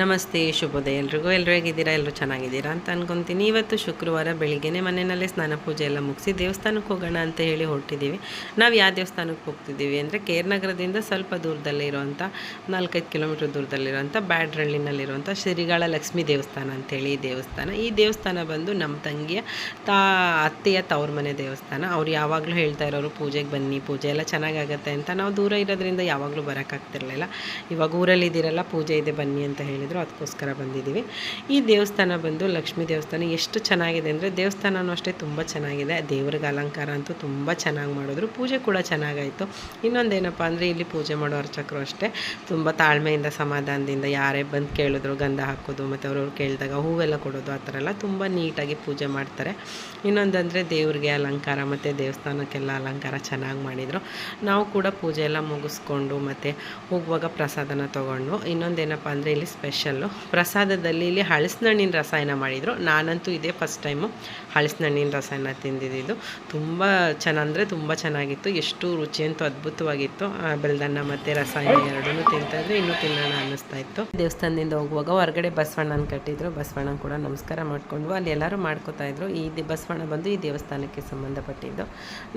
ನಮಸ್ತೆ, ಶುಭೋದಯ. ಎಲ್ರಿಗೂ ಎಲ್ಲರೂ ಹೇಗಿದ್ದೀರಾ? ಎಲ್ಲರೂ ಚೆನ್ನಾಗಿದ್ದೀರಾ ಅಂತ ಅನ್ಕೊತೀನಿ. ಇವತ್ತು ಶುಕ್ರವಾರ ಬೆಳಿಗ್ಗೆನೆ ಮನೆಯಲ್ಲೇ ಸ್ನಾನ ಪೂಜೆ ಎಲ್ಲ ಮುಗಿಸಿ ದೇವಸ್ಥಾನಕ್ಕೆ ಹೋಗೋಣ ಅಂತ ಹೇಳಿ ಹೊರಟಿದ್ದೀವಿ. ನಾವು ಯಾವ ದೇವಸ್ಥಾನಕ್ಕೆ ಹೋಗ್ತಿದ್ದೀವಿ ಅಂದರೆ ಕೇರ್ನಗರದಿಂದ ಸ್ವಲ್ಪ ದೂರದಲ್ಲೇ ಇರುವಂಥ ನಾಲ್ಕೈದು ಕಿಲೋಮೀಟ್ರ್ ದೂರದಲ್ಲಿರುವಂಥ ಬ್ಯಾಡ್ರಳ್ಳಿನಲ್ಲಿರುವಂಥ ಶ್ರೀಗಳ ಲಕ್ಷ್ಮೀ ದೇವಸ್ಥಾನ ಅಂತೇಳಿ ಈ ದೇವಸ್ಥಾನ. ಈ ದೇವಸ್ಥಾನ ಬಂದು ನಮ್ಮ ತಂಗಿಯ ತಾ, ಅತ್ತೆಯ ತವ್ರ ಮನೆ ದೇವಸ್ಥಾನ. ಅವ್ರು ಯಾವಾಗಲೂ ಹೇಳ್ತಾ ಇರೋರು, ಪೂಜೆಗೆ ಬನ್ನಿ, ಪೂಜೆ ಎಲ್ಲ ಚೆನ್ನಾಗಾಗತ್ತೆ ಅಂತ. ನಾವು ದೂರ ಇರೋದ್ರಿಂದ ಯಾವಾಗಲೂ ಬರೋಕ್ಕಾಗ್ತಿರಲಿಲ್ಲ ಇವಾಗ ಊರಲ್ಲಿ ಇದ್ದೀರಲ್ಲ ಪೂಜೆ ಇದೆ, ಬನ್ನಿ ಅಂತ ಹೇಳಿದರು, ಅದಕ್ಕೋಸ್ಕರ ಬಂದಿದ್ದೀವಿ. ಈ ದೇವಸ್ಥಾನ ಬಂದು ಲಕ್ಷ್ಮೀ ದೇವಸ್ಥಾನ ಎಷ್ಟು ಚೆನ್ನಾಗಿದೆ ಅಂದರೆ ದೇವಸ್ಥಾನವೂ ಅಷ್ಟೇ ತುಂಬ ಚೆನ್ನಾಗಿದೆ. ದೇವ್ರಿಗೆ ಅಲಂಕಾರ ಅಂತೂ ತುಂಬ ಚೆನ್ನಾಗಿ ಮಾಡಿದ್ರು. ಪೂಜೆ ಕೂಡ ಚೆನ್ನಾಗಾಯಿತು. ಇನ್ನೊಂದೇನಪ್ಪ ಅಂದರೆ, ಇಲ್ಲಿ ಪೂಜೆ ಮಾಡೋ ಅರ್ಚಕರು ಅಷ್ಟೇ. ತುಂಬ ತಾಳ್ಮೆಯಿಂದ, ಸಮಾಧಾನದಿಂದ ಯಾರೇ ಬಂದು ಕೇಳಿದ್ರು ಗಂಧ ಹಾಕೋದು, ಮತ್ತು ಅವ್ರವ್ರು ಕೇಳಿದಾಗ ಹೂವೆಲ್ಲ ಕೊಡೋದು, ಆ ಥರ ಎಲ್ಲ ತುಂಬ ನೀಟಾಗಿ ಪೂಜೆ ಮಾಡ್ತಾರೆ. ಇನ್ನೊಂದಂದರೆ, ದೇವ್ರಿಗೆ ಅಲಂಕಾರ ಮತ್ತು ದೇವಸ್ಥಾನಕ್ಕೆಲ್ಲ ಅಲಂಕಾರ ಚೆನ್ನಾಗಿ ಮಾಡಿದರು. ನಾವು ಕೂಡ ಪೂಜೆ ಎಲ್ಲ ಮುಗಿಸ್ಕೊಂಡು ಮತ್ತು ಹೋಗುವಾಗ ಪ್ರಸಾದನ ತೊಗೊಂಡು, ಇನ್ನೊಂದೇನಪ್ಪ ಅಂದರೆ, ಇಲ್ಲಿ ಸ್ಪೆಷಲ್ಲು. ಪ್ರಸಾದದಲ್ಲಿ ಇಲ್ಲಿ ಹಳಸಿನಣ್ಣಿನ ರಸಾಯನ ಮಾಡಿದರು. ನಾನಂತೂ ಇದೇ ಫಸ್ಟ್ ಟೈಮು ಹಳಸಿನಣ್ಣಿನ ರಸಾಯನ ತಿಂದಿದ್ದು ತುಂಬ ಚೆನ್ನ ಅಂದರೆ ತುಂಬ ಚೆನ್ನಾಗಿತ್ತು. ಎಷ್ಟು ರುಚಿ ಅಂತೂ ಅದ್ಭುತವಾಗಿತ್ತು. ಬೆಳ್ದನ್ನ ಮತ್ತು ರಸಾಯನ ಎರಡೂ ತಿಂತಾಯಿದ್ರೆ ಇನ್ನೂ ತಿನ್ನೋಣ ಅನ್ನಿಸ್ತಾ ಇತ್ತು. ದೇವಸ್ಥಾನದಿಂದ ಹೋಗುವಾಗ ಹೊರಗಡೆ ಬಸವಣ್ಣನ ಕಟ್ಟಿದ್ರು. ಬಸವಣ್ಣನ ಕೂಡ ನಮಸ್ಕಾರ ಮಾಡಿಕೊಂಡ್ವು ಅಲ್ಲಿ ಎಲ್ಲರೂ ಮಾಡ್ಕೋತಾ ಇದ್ರು. ಈ ಬಸವಣ್ಣ ಬಂದು ಈ ದೇವಸ್ಥಾನಕ್ಕೆ ಸಂಬಂಧಪಟ್ಟಿದ್ದು.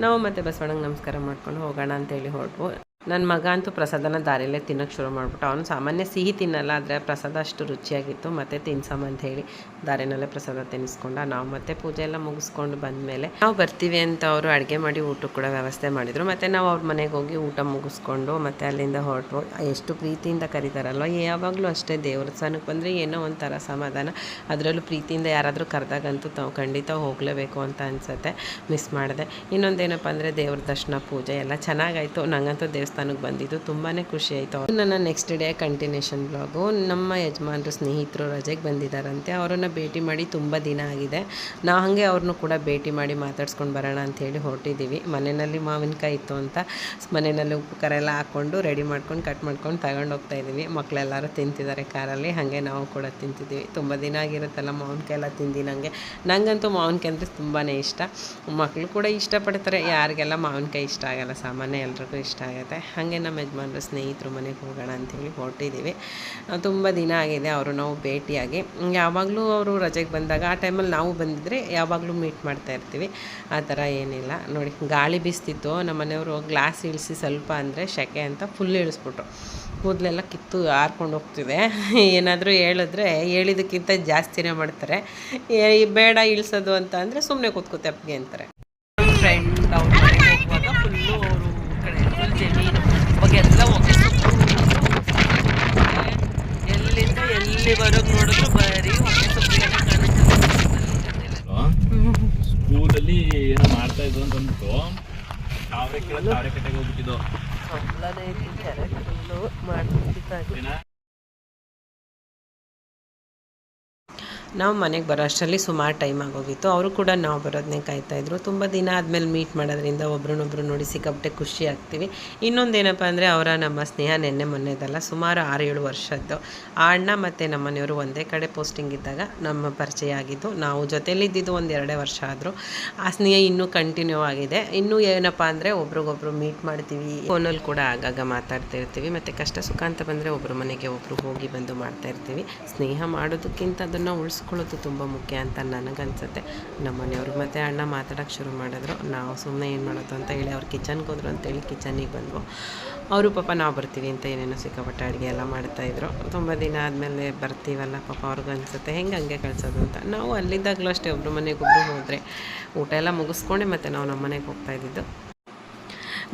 ನಾವು ಮತ್ತೆ ಬಸವಣ್ಣಗೆ ನಮಸ್ಕಾರ ಮಾಡ್ಕೊಂಡು ಹೋಗೋಣ ಅಂತೇಳಿ ಹೊರಟ್ವು ನನ್ನ ಮಗ ಅಂತೂ ಪ್ರಸಾದನ ದಾರಿಯಲ್ಲೇ ತಿನ್ನೋಕ್ಕೆ ಶುರು ಮಾಡಿಬಿಟ್ಟು. ಅವನು ಸಾಮಾನ್ಯ ಸಿಹಿ ತಿನ್ನಲ್ಲ, ಆದರೆ ಪ್ರಸಾದ ಅಷ್ಟು ರುಚಿಯಾಗಿತ್ತು. ಮತ್ತು ತಿನ್ಸಮ್ಮ ಹೇಳಿ ದಾರಿನಲ್ಲೇ ಪ್ರಸಾದ ತಿನ್ನಿಸ್ಕೊಂಡ ನಾವು ಮತ್ತೆ ಪೂಜೆ ಎಲ್ಲ ಮುಗಿಸ್ಕೊಂಡು ಬಂದಮೇಲೆ ನಾವು ಬರ್ತೀವಿ ಅಂತ ಅವರು ಅಡುಗೆ ಮಾಡಿ ಊಟಕ್ಕೆ ಕೂಡ ವ್ಯವಸ್ಥೆ ಮಾಡಿದರು. ಮತ್ತು ನಾವು ಅವ್ರ ಮನೆಗೆ ಹೋಗಿ ಊಟ ಮುಗಿಸ್ಕೊಂಡು ಮತ್ತು ಅಲ್ಲಿಂದ ಹೊರಟು ಎಷ್ಟು ಪ್ರೀತಿಯಿಂದ ಕರೀತಾರಲ್ವ? ಯಾವಾಗಲೂ ಅಷ್ಟೇ ದೇವಸ್ಥಾನಕ್ಕೆ ಬಂದರೆ ಏನೋ ಒಂಥರ ಸಮಾಧಾನ. ಅದರಲ್ಲೂ ಪ್ರೀತಿಯಿಂದ ಯಾರಾದರೂ ಕರೆದಾಗಂತೂ ತಾವು ಖಂಡಿತ ಹೋಗಲೇಬೇಕು ಅಂತ ಅನಿಸುತ್ತೆ. ಮಿಸ್ ಮಾಡಿದೆ. ಇನ್ನೊಂದೇನಪ್ಪ ಅಂದರೆ ದೇವ್ರ ದರ್ಶನ, ಪೂಜೆ ಎಲ್ಲ ಚೆನ್ನಾಗಾಯಿತು. ನಂಗಂತೂ ದೇವಸ್ಥಾನಕ್ಕೆ ಬಂದಿದ್ದು ತುಂಬಾ ಖುಷಿ ಆಯಿತು. ನನ್ನ ನೆಕ್ಸ್ಟ್ ಡೇ ಕಂಟಿನ್ಯೂಷನ್ ಬ್ಲಾಗು ನಮ್ಮ ಯಜಮಾನರು ಸ್ನೇಹಿತರು ರಜೆಗೆ ಬಂದಿದ್ದಾರಂತೆ ಅವರನ್ನು ಭೇಟಿ ಮಾಡಿ ತುಂಬ ದಿನ ಆಗಿದೆ. ನಾವು ಹಾಗೆ ಅವ್ರನ್ನೂ ಕೂಡ ಭೇಟಿ ಮಾಡಿ ಮಾತಾಡ್ಸ್ಕೊಂಡು ಬರೋಣ ಅಂತ ಹೇಳಿ ಹೊರಟಿದ್ದೀವಿ ಮನೆಯಲ್ಲಿ ಮಾವಿನಕಾಯಿ ಇತ್ತು ಅಂತ ಮನೆಯಲ್ಲಿ ಉಪ್ಪು ಖಾರ ಎಲ್ಲ ಹಾಕ್ಕೊಂಡು ರೆಡಿ ಮಾಡ್ಕೊಂಡು ಕಟ್ ಮಾಡ್ಕೊಂಡು ತಗೊಂಡು ಹೋಗ್ತಾ ಇದ್ದೀವಿ. ಮಕ್ಕಳೆಲ್ಲರೂ ತಿಂತಿದ್ದಾರೆ ಕಾರಲ್ಲಿ. ಹಾಗೆ ನಾವು ಕೂಡ ತಿಂತಿದ್ದೀವಿ. ತುಂಬ ದಿನ ಆಗಿರುತ್ತಲ್ಲ ಮಾವಿನಕಾಯಿ ಎಲ್ಲ ತಿಂದು ನನಗೆ ನನಗಂತೂ ಮಾವಿನಕಾಯಿ ಅಂದರೆ ತುಂಬಾ ಇಷ್ಟ. ಮಕ್ಕಳು ಕೂಡ ಇಷ್ಟಪಡ್ತಾರೆ. ಯಾರಿಗೆಲ್ಲ ಮಾವಿನಕಾಯಿ ಇಷ್ಟ ಆಗಲ್ಲ, ಸಾಮಾನ್ಯ ಎಲ್ರಿಗೂ ಇಷ್ಟ ಆಗುತ್ತೆ. ಹಾಗೆ ನಮ್ಮ ಯಜಮಾನ್ರ ಸ್ನೇಹಿತರು ಮನೆಗೆ ಹೋಗೋಣ ಅಂಥೇಳಿ ಹೊರಟಿದ್ದೀವಿ. ತುಂಬ ದಿನ ಆಗಿದೆ ಅವರು ನಾವು ಭೇಟಿಯಾಗಿ. ಯಾವಾಗಲೂ ಅವರು ರಜೆಗೆ ಬಂದಾಗ ಆ ಟೈಮಲ್ಲಿ ನಾವು ಬಂದಿದ್ದರೆ ಯಾವಾಗಲೂ ಮೀಟ್ ಮಾಡ್ತಾ ಇರ್ತೀವಿ. ಆ ಥರ ಏನಿಲ್ಲ. ನೋಡಿ, ಗಾಳಿ ಬೀಸ್ತಿತ್ತು. ನಮ್ಮ ಮನೆಯವರು ಗ್ಲಾಸ್ ಇಳಿಸಿ ಸ್ವಲ್ಪ ಅಂದರೆ ಸೆಕೆ ಅಂತ ಫುಲ್ ಇಳಿಸ್ಬಿಟ್ರು. ಕೂದಲೆಲ್ಲ ಕಿತ್ತು ಹಾರ್ಕೊಂಡು ಹೋಗ್ತಿದೆ. ಏನಾದರೂ ಹೇಳಿದ್ರೆ ಹೇಳಿದ್ದಕ್ಕಿಂತ ಜಾಸ್ತಿನೇ ಮಾಡ್ತಾರೆ. ಬೇಡ ಇಳಿಸೋದು ಅಂತ ಅಂದರೆ ಸುಮ್ಮನೆ ಕೂತ್ಕೋತೆಪ್ಪಿಗೆ ಅಂತಾರೆ ಫ್ರೆಂಡ್ ಅವ್ರ ಮನೆಗೆ ಹೋಗುವಾಗ ಫುಲ್ಲು ಅವರು ಕಡೆ ಫುಲ್ ಜಮೀನು ಅವಾಗ ಎಲ್ಲ ಎಲ್ಲಿಂದ ಎಲ್ಲಿವರೆಗೂ ನೋಡಿದ್ರು ಬರೀ ಹೊಗೆ ಸೊಪ್ಪಿಗೆ ಸ್ಕೂಲಲ್ಲಿ ಏನೋ ಮಾಡ್ತಾ ಇದ್ರು ಅಂತ ಅಂದ್ಬಿಟ್ಟು ತಾವರೆ ಕೆಳ ತಾವರೆ ಕಟ್ಟೆಗೆ ಹೋಗ್ಬಿಟ್ಟಿದ್ದು ಸಂಬಳನೇ ನಾವು ಮನೆಗೆ ಬರೋ ಅಷ್ಟರಲ್ಲಿ ಸುಮಾರು ಟೈಮ್ ಆಗೋಗಿತ್ತು. ಅವರು ಕೂಡ ನಾವು ಬರೋದನ್ನೇ ಕಾಯ್ತಾ ಇದ್ರು. ತುಂಬ ದಿನ ಆದಮೇಲೆ ಮೀಟ್ ಮಾಡೋದ್ರಿಂದ ಒಬ್ರನ್ನೊಬ್ರು ನೋಡಿ ಸಿಕ್ಕಾಪಟ್ಟೆ ಖುಷಿ ಆಗ್ತೀವಿ. ಇನ್ನೊಂದೇನಪ್ಪ ಅಂದರೆ ಅವರ ನಮ್ಮ ಸ್ನೇಹ ನೆನ್ನೆ ಮೊನ್ನೆದಲ್ಲ, ಸುಮಾರು ಆರು ಏಳು ವರ್ಷದ್ದು. ಆ ಅಣ್ಣ ಮತ್ತು ನಮ್ಮನೆಯವರು ಒಂದೇ ಕಡೆ ಪೋಸ್ಟಿಂಗ್ ಇದ್ದಾಗ ನಮ್ಮ ಪರಿಚಯ ಆಗಿದ್ದು. ನಾವು ಜೊತೆಯಲ್ಲಿದ್ದಿದ್ದು ಒಂದು ಎರಡೇ ವರ್ಷ ಆದರೂ. ಆ ಸ್ನೇಹ ಇನ್ನೂ ಕಂಟಿನ್ಯೂ ಆಗಿದೆ. ಇನ್ನೂ ಏನಪ್ಪ ಅಂದರೆ ಒಬ್ರಿಗೊಬ್ರು ಮೀಟ್ ಮಾಡ್ತೀವಿ. ಫೋನಲ್ಲಿ ಕೂಡ ಆಗಾಗ ಮಾತಾಡ್ತಾ ಇರ್ತೀವಿ. ಮತ್ತು ಕಷ್ಟ ಸುಖ ಅಂತ ಬಂದರೆ ಒಬ್ಬರು ಮನೆಗೆ ಒಬ್ಬರು ಹೋಗಿ ಬಂದು ಮಾಡ್ತಾ ಇರ್ತೀವಿ. ಸ್ನೇಹ ಮಾಡೋದಕ್ಕಿಂತ ಅದನ್ನು ಉಳಿಸ್ಕೊಳ್ಳೋದು ತುಂಬ ಮುಖ್ಯ ಅಂತ ನನಗನ್ಸುತ್ತೆ. ನಮ್ಮ ಮನೆಯವರು ಮತ್ತು ಅಣ್ಣ ಮಾತಾಡೋಕ್ಕೆ ಶುರು ಮಾಡಿದ್ರು. ನಾವು ಸುಮ್ಮನೆ ಏನು ಮಾಡೋದು ಅಂತ ಹೇಳಿ ಅವ್ರು ಕಿಚನ್ಗೆ ಹೋದ್ರು ಅಂತೇಳಿ ಕಿಚನಿಗೆ ಬಂದ್ವು. ಅವರು ಪಾಪ ನಾವು ಬರ್ತೀವಿ ಅಂತ ಏನೇನೋ ಸಿಕ್ಕಾಪಟ್ಟೆ ಅಡುಗೆ ಎಲ್ಲ ಮಾಡ್ತಾಯಿದ್ರು ತುಂಬ ದಿನ ಆದಮೇಲೆ ಬರ್ತೀವಲ್ಲ ಪಾಪ ಅವ್ರಿಗೂ ಅನಿಸುತ್ತೆ. ಹೆಂಗೆ ಹಂಗೆ ಕಳಿಸೋದು ಅಂತ. ನಾವು ಅಲ್ಲಿದ್ದಾಗಲೂ ಅಷ್ಟೇ ಒಬ್ಬರು ಮನೆಗೆ ಒಬ್ಬರು ಹೋದರೆ ಊಟ ಎಲ್ಲ ಮುಗಿಸ್ಕೊಂಡೆ ಮತ್ತು ನಾವು ನಮ್ಮ ಮನೆಗೆ ಹೋಗ್ತಾ ಇದ್ದಿದ್ದು.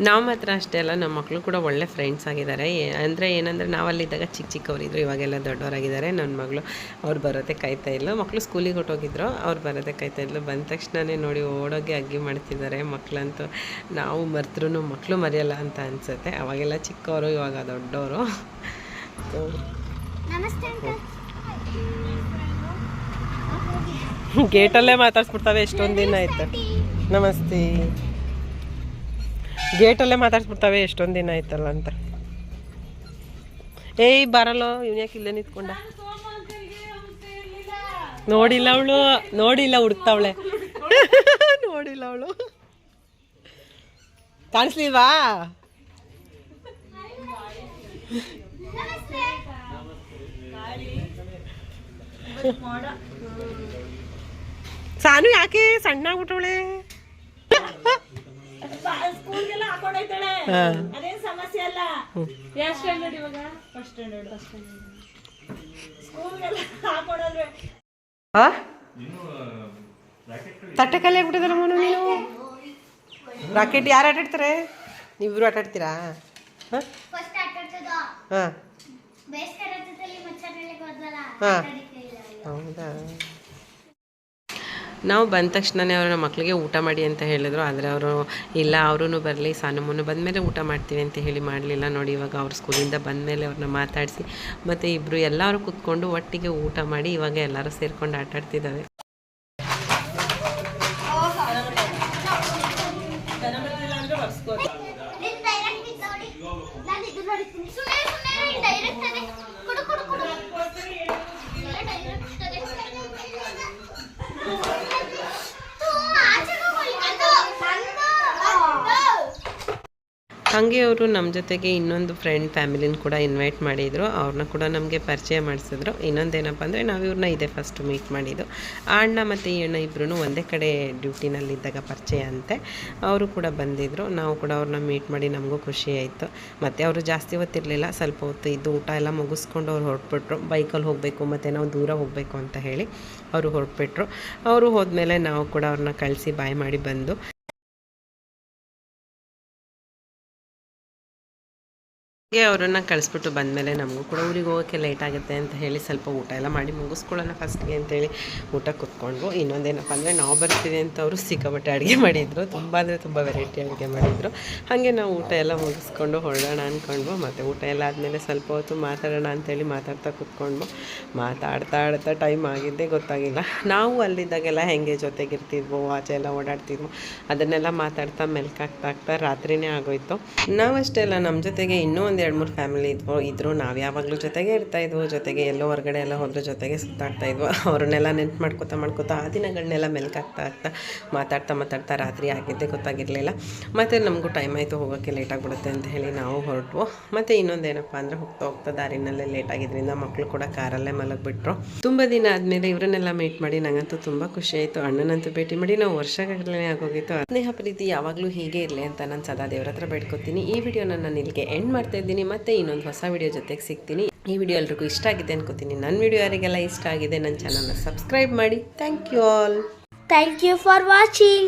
ನಾವು ಮಾತ್ರ ಅಷ್ಟೇ ಅಲ್ಲ ನಮ್ಮ ಮಕ್ಕಳು ಕೂಡ ಒಳ್ಳೆ ಫ್ರೆಂಡ್ಸ್ ಆಗಿದ್ದಾರೆ. ಅಂದರೆ ಏನಂದರೆ ನಾವಲ್ಲಿದ್ದಾಗ ಚಿಕ್ಕ ಚಿಕ್ಕವರಿದ್ರು ಇವಾಗೆಲ್ಲ ದೊಡ್ಡವರಾಗಿದ್ದಾರೆ. ನನ್ನ ಮಗಳು ಅವ್ರು ಬರೋದೇ ಕಾಯ್ತಾ ಇಲ್ಲ ಮಕ್ಕಳು ಸ್ಕೂಲಿಗೆ ಹೊಟ್ಟೋಗಿದ್ರು ಅವ್ರು ಬರೋದೇ ಕಾಯ್ತಾ ಇದ್ಲು. ಬಂದ ತಕ್ಷಣವೇ ನೋಡಿ ಓಡೋಗಿ ಅಗ್ಗಿ ಮಾಡ್ತಿದ್ದಾರೆ ಮಕ್ಕಳಂತೂ ನಾವು ಮರೆತ್ರೂ ಮಕ್ಕಳು ಮರೆಯಲ್ಲ ಅಂತ ಅನಿಸುತ್ತೆ. ಅವಾಗೆಲ್ಲ ಚಿಕ್ಕವರು ಇವಾಗ ದೊಡ್ಡವರು. ಗೇಟಲ್ಲೇ ಮಾತಾಡ್ಸ್ಬಿಡ್ತಾವೆ ಎಷ್ಟೊಂದು ದಿನ ಆಯ್ತು. ನಮಸ್ತೆ. ಗೇಟಲ್ಲೇ ಮಾತಾಡ್ಸ್ಬಿಡ್ತಾವೆ, ಎಷ್ಟೊಂದು ದಿನ ಆಯ್ತಲ್ಲ ಅಂತ. ಏಯ್, ಬರಲ್ಲೋ ಇವ್ನ್ಯಾಕೆ ಇಲ್ಲೇ ನಿಂತ್ಕೊಂಡ? ನೋಡಿಲ್ಲ ಅವಳು, ನೋಡಿಲ್ಲ ಹುಡುಕ್ತಾವಳೆ. ನೋಡಿಲ್ಲ ಅವಳು. ಕಾಣಿಸ್ಲಿಲ್ವಾ? ಸಾನು ಯಾಕೆ ಸಣ್ಣ ಆಗ್ಬಿಟ್ಟವಳೆ ಸ್ಕೂಲ್ಗೆಲ್ಲ ಅದೇನ್ ಸಮಸ್ಯೆ ಅಲ್ಲ. ಯಾವ ಸ್ಟ್ಯಾಂಡರ್ಡ್ ಇವಾಗ? ಫಸ್ಟ್ ಸ್ಟ್ಯಾಂಡರ್ಡ್ ಫಸ್ಟ್ ಸ್ಟ್ಯಾಂಡರ್ಡ್ ಸ್ಕೂಲ್ಗೆಲ್ಲ ಹಾಕೊಂಡೋದ್ರೆ. ತಟ್ಟೆ ಆಗ್ಬಿಟ್ಟಿದಾರ ಮೋನು ನೀನು. ರಾಕೆಟ್ ಯಾರು ಆಟಾಡ್ತಾರೆ? ನೀವಿಬ್ರು ಆಟಾಡ್ತೀರಾ? ಹಾಂ? ಹಾಂ. ಹಾ. ಹೌದಾ? ನಾವು ಬಂದ ತಕ್ಷಣವೇ ಅವ್ರ ಮಕ್ಕಳಿಗೆ ಊಟ ಮಾಡಿ ಅಂತ ಹೇಳಿದ್ರು. ಆದರೆ ಅವರು, ಇಲ್ಲ ಅವರೂ ಬರಲಿ, ಸಾನಮ್ಮನು ಬಂದಮೇಲೆ ಊಟ ಮಾಡ್ತೀವಿ ಅಂತ ಹೇಳಿ ಮಾಡಲಿಲ್ಲ. ನೋಡಿ, ಇವಾಗ ಅವ್ರ ಸ್ಕೂಲಿಂದ ಬಂದಮೇಲೆ ಅವ್ರನ್ನ ಮಾತಾಡಿಸಿ, ಮತ್ತು ಇಬ್ಬರು ಎಲ್ಲರೂ ಕೂತ್ಕೊಂಡು ಒಟ್ಟಿಗೆ ಊಟ ಮಾಡಿ ಇವಾಗ ಎಲ್ಲರೂ ಸೇರ್ಕೊಂಡು ಆಟ ಆಡ್ತಿದ್ದಾರೆ ನೀನ್ ನೀನ್ direct ಅದೇ. ಕೊಡು, ಕೊಡು, ಕೊಡು. ಇಲ್ಲ, direct ಅದೇ. ತೂ, ಆಚೆಗೆ ಹೋಗಿ. ಅದು, ನಂದು, ನಂದು. ಹಾಗೆ ಅವರು ನಮ್ಮ ಜೊತೆಗೆ ಇನ್ನೊಂದು ಫ್ರೆಂಡ್ ಫ್ಯಾಮಿಲಿನ ಕೂಡ ಇನ್ವೈಟ್ ಮಾಡಿದರು. ಅವ್ರನ್ನ ಕೂಡ ನಮಗೆ ಪರಿಚಯ ಮಾಡಿಸಿದ್ರು. ಇನ್ನೊಂದೇನಪ್ಪ ಅಂದರೆ ನಾವು ಇವ್ರನ್ನ ಇದೇ ಫಸ್ಟ್ ಮೀಟ್ ಮಾಡಿದ್ದು. ಆ ಅಣ್ಣ ಮತ್ತು ಈ ಅಣ್ಣ ಇಬ್ಬರೂ ಒಂದೇ ಕಡೆ ಡ್ಯೂಟಿನಲ್ಲಿದ್ದಾಗ ಪರಿಚಯ ಅಂತೆ. ಅವರು ಕೂಡ ಬಂದಿದ್ದರು ನಾವು ಕೂಡ ಅವ್ರನ್ನ ಮೀಟ್ ಮಾಡಿ ನಮಗೂ ಖುಷಿ ಆಯಿತು. ಮತ್ತು ಅವರು ಜಾಸ್ತಿ ಹೊತ್ತಿರಲಿಲ್ಲ. ಸ್ವಲ್ಪ ಹೊತ್ತು ಇದ್ದು ಊಟ ಎಲ್ಲ ಮುಗಿಸ್ಕೊಂಡು ಅವ್ರು ಹೊರಟ್ಬಿಟ್ರು. ಬೈಕಲ್ಲಿ ಹೋಗಬೇಕು, ಮತ್ತು ನಾವು ದೂರ ಹೋಗಬೇಕು ಅಂತ ಹೇಳಿ ಅವರು ಹೊರಟ್ಬಿಟ್ರು. ಅವರು ಹೋದ್ಮೇಲೆ ನಾವು ಕೂಡ ಅವ್ರನ್ನ ಕಳಿಸಿ ಬಾಯ್ ಮಾಡಿ ಬಂದು ಹಾಗೆ ಅವರನ್ನು ಕಳಿಸ್ಬಿಟ್ಟು ಬಂದಮೇಲೆ ನಮಗೂ ಕೂಡ ಊರಿಗೆ ಹೋಗೋಕ್ಕೆ ಲೇಟ್ ಆಗುತ್ತೆ ಅಂತ ಹೇಳಿ ಸ್ವಲ್ಪ ಊಟ ಎಲ್ಲ ಮಾಡಿ ಮುಗಿಸ್ಕೊಳ್ಳೋಣ ಫಸ್ಟ್ಗೆ ಅಂತೇಳಿ ಊಟ ಕೂತ್ಕೊಂಡ್ವು ಇನ್ನೊಂದೇನಪ್ಪ ಅಂದರೆ ನಾವು ಬರ್ತೀವಿ ಅಂತ ಅವರು ಸಿಕ್ಕಾಪಟ್ಟೆ ಅಡುಗೆ ಮಾಡಿದರು. ತುಂಬ ಅಂದರೆ ತುಂಬ ವೆರೈಟಿ ಅಡುಗೆ ಮಾಡಿದರು. ಹಾಗೆ ನಾವು ಊಟ ಎಲ್ಲ ಮುಗಿಸ್ಕೊಂಡು ಹೊರಡೋಣ ಅಂದ್ಕೊಂಡ್ವು ಮತ್ತು ಊಟ ಎಲ್ಲ ಆದಮೇಲೆ ಸ್ವಲ್ಪ ಹೊತ್ತು ಮಾತಾಡೋಣ ಅಂತೇಳಿ ಮಾತಾಡ್ತಾ ಕೂತ್ಕೊಂಡ್ವು ಮಾತಾಡ್ತಾ ಆಡ್ತಾ ಟೈಮ್ ಆಗಿದ್ದೇ ಗೊತ್ತಾಗಿಲ್ಲ. ನಾವು ಅಲ್ಲಿದ್ದಾಗೆಲ್ಲ ಹೆಂಗೆ ಜೊತೆಗಿರ್ತಿದ್ವು, ಆಚೆ ಎಲ್ಲ ಓಡಾಡ್ತಿದ್ವು, ಅದನ್ನೆಲ್ಲ ಮಾತಾಡ್ತಾ ಮೆಲ್ಕಾಗ್ತಾ ಆಗ್ತಾ ರಾತ್ರಿನೇ ಆಗೋಯ್ತು. ನಾವಷ್ಟೇ ಅಲ್ಲ ನಮ್ಮ ಜೊತೆಗೆ ಇನ್ನೂ ಒಂದು ಎರಡು ಮೂರು ಫ್ಯಾಮಿಲಿ ಇದ್ವು, ಇದ್ರು ನಾವು ಯಾವಾಗಲೂ ಜೊತೆಗೆ ಇರ್ತಾ ಇದ್ವು, ಜೊತೆಗೆ ಎಲ್ಲೋ ಹೊರಗಡೆ ಎಲ್ಲ ಹೋದ್ರೆ ಜೊತೆಗೆ ಸುತ್ತಾಡ್ತಾ ಇದ್ವು, ಅವ್ರನ್ನೆಲ್ಲ ನೆನ್ಪು ಮಾಡ್ಕೊತಾ ಮಾಡ್ಕೊತಾ ಆ ದಿನಗಳನ್ನೆಲ್ಲ ಮೆಲ್ಕಾಗ್ತಾ ಆಗ್ತಾ ಮಾತಾಡ್ತಾ ಮಾತಾಡ್ತಾ ರಾತ್ರಿ ಆಗಿದ್ದೆ ಗೊತ್ತಾಗಿರಲಿಲ್ಲ. ಮತ್ತು ನಮಗೂ ಟೈಮ್ ಆಯಿತು ಹೋಗೋಕ್ಕೆ ಲೇಟ್ ಆಗಿಬಿಡುತ್ತೆ ಅಂತ ಹೇಳಿ ನಾವು ಹೊರಟ್ವು. ಮತ್ತು ಇನ್ನೊಂದೇನಪ್ಪ ಅಂದರೆ ಹೋಗ್ತಾ ಹೋಗ್ತಾ ದಾರಿನಲ್ಲೇ ಲೇಟ್ ಆಗಿದ್ರಿಂದ ಮಕ್ಕಳು ಕೂಡ ಕಾರಲ್ಲೇ ಮಲಗಿಬಿಟ್ರು. ತುಂಬ ದಿನ ಆದಮೇಲೆ ಇವರನ್ನೆಲ್ಲ ಮೀಟ್ ಮಾಡಿ ನನಗಂತೂ ತುಂಬ ಖುಷಿ ಆಯಿತು. ಅಣ್ಣನಂತೂ ಭೇಟಿ ಮಾಡಿ, ನಾವು ವರ್ಷಗಳೇ ಆಗೋಗಿತ್ತು. ಸ್ನೇಹ ಪ್ರೀತಿ ಯಾವಾಗಲೂ ಹೀಗೆ ಇರಲಿ ಅಂತ ನಾನು ಸದಾ ದೇವ್ರ ಹತ್ರ ಬೇಡ್ಕೊತೀನಿ. ಈ ವಿಡಿಯೋನ ನಾನು ಇಲ್ಲಿಗೆ ಎಂಡ್ ಮಾಡ್ತಾ ಇದ್ದೀನಿ ಮತ್ತೆ ಇನ್ನೊಂದು ಹೊಸ ವಿಡಿಯೋ ಜೊತೆಗೆ ಸಿಗ್ತೀನಿ. ಈ ವಿಡಿಯೋ ಎಲ್ರಿಗೂ ಇಷ್ಟ ಆಗಿದೆ ಅನ್ಕೋತೀನಿ. ನನ್ನ ವಿಡಿಯೋ ಯಾರಿಗೆಲ್ಲ ಇಷ್ಟ ಆಗಿದೆ ನನ್ನ ಚಾನಲ್ನ ಸಬ್ಸ್ಕ್ರೈಬ್ ಮಾಡಿ. Thank you all thank you for watching.